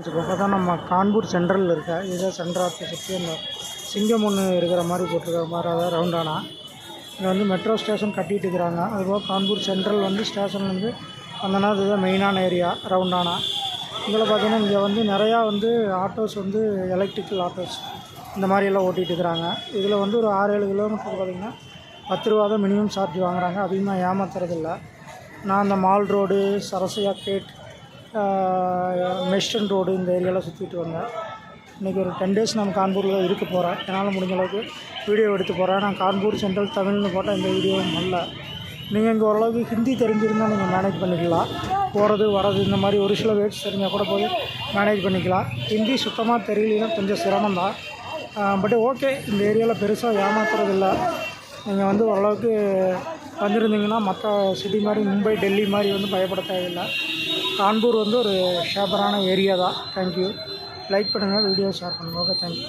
இப்போ தான் நம்ம கான்பூர் சென்ட்ரலில் இருக்க. இதுதான் சென்ட்ரல் ஆஃபீஸ் சுற்றி அந்த சிங்கம் ஒன்று இருக்கிற மாதிரி போட்டிருக்க மாதிரி அதாவது ரவுண்டானா இங்கே வந்து மெட்ரோ ஸ்டேஷன் கட்டிகிட்டு இருக்கிறாங்க. அதுபோக கான்பூர் சென்ட்ரல் வந்து ஸ்டேஷன்லேருந்து வந்தோன்னா இதுதான் மெயினான ஏரியா ரவுண்டானா இதில் பார்த்தீங்கன்னா இங்கே வந்து நிறையா வந்து ஆட்டோஸ் வந்து எலக்ட்ரிக்கல் ஆட்டோஸ் இந்த மாதிரி எல்லாம் ஓட்டிகிட்டு இருக்கிறாங்க. இதில் வந்து ஒரு ஆறு ஏழு கிலோமீட்டருக்கு பார்த்திங்கன்னா பத்து ரூபா தான் மினிமம் சார்ஜ் வாங்குகிறாங்க அதிகமாக ஏமாத்துறதில்ல. நான் அந்த mall road Sarsaiya gate Meston road இந்த ஏரியாவில் சுற்றிட்டு வந்தேன். இன்றைக்கி ஒரு டென் டேஸ் நம்ம கான்பூரில் இருக்க போகிறேன் என்னால் முடிஞ்ச அளவுக்கு வீடியோ எடுத்து போகிறேன் நான் கான்பூர் சென்ட்ரல் தமிழ்னு போட்டால் இந்த வீடியோவும் வரல நீங்கள் இங்கே ஓரளவுக்கு ஹிந்தி தெரிஞ்சிருந்தால் நீங்கள் மேனேஜ் பண்ணிக்கலாம். போகிறது வர்றது இந்த மாதிரி ஒரு சில வேர்ட்ஸ் தெரிஞ்சால் கூட போய் மேனேஜ் பண்ணிக்கலாம். ஹிந்தி சுத்தமாக தெரியலனா கொஞ்சம் சிரமம் தான் பட் ஓகே இந்த ஏரியாவில் பெருசாக ஏமாத்துறதில்லை. நீங்கள் வந்து ஓரளவுக்கு வந்திருந்தீங்கன்னா மற்ற சிட்டி மாதிரி மும்பை டெல்லி மாதிரி வந்து பயப்பட தேவையில்லை. கான்பூர் வந்து ஒரு ஷேப்பரான ஏரியா தான். தேங்க்யூ லைக் பண்ணுங்கள் வீடியோ ஷேர் பண்ணுங்கள் ஓகே தேங்க்யூ